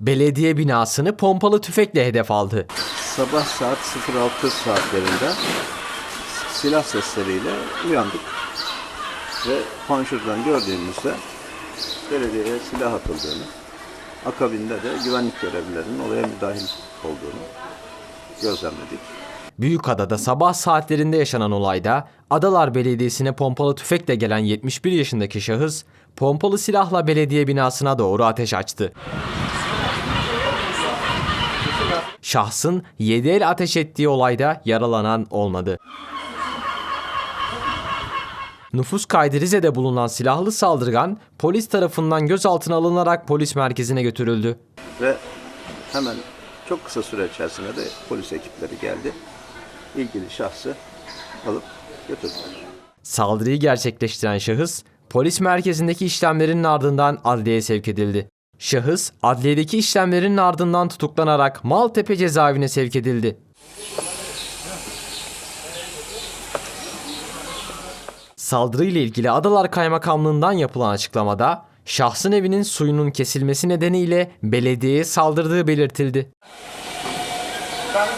belediye binasını pompalı tüfekle hedef aldı. Sabah saat 06 saatlerinde silah sesleriyle uyandık. Ve panjurdan gördüğümüzde belediyeye silah atıldığını, akabinde de güvenlik görevlilerinin olaya müdahil olduğunu gözlemledik. Büyükada'da sabah saatlerinde yaşanan olayda Adalar Belediyesi'ne pompalı tüfekle gelen 71 yaşındaki şahıs pompalı silahla belediye binasına doğru ateş açtı. Şahsın 7 el ateş ettiği olayda yaralanan olmadı. Nüfus kaydı Rize'de bulunan silahlı saldırgan polis tarafından gözaltına alınarak polis merkezine götürüldü. Ve hemen çok kısa süre içerisinde de polis ekipleri geldi. İlgili şahsı alıp götürdüler. Saldırıyı gerçekleştiren şahıs polis merkezindeki işlemlerin ardından adliyeye sevk edildi. Şahıs adliyedeki işlemlerin ardından tutuklanarak Maltepe cezaevine sevk edildi. Saldırıyla ilgili Adalar Kaymakamlığından yapılan açıklamada şahsın evinin suyunun kesilmesi nedeniyle belediyeye saldırdığı belirtildi. Ben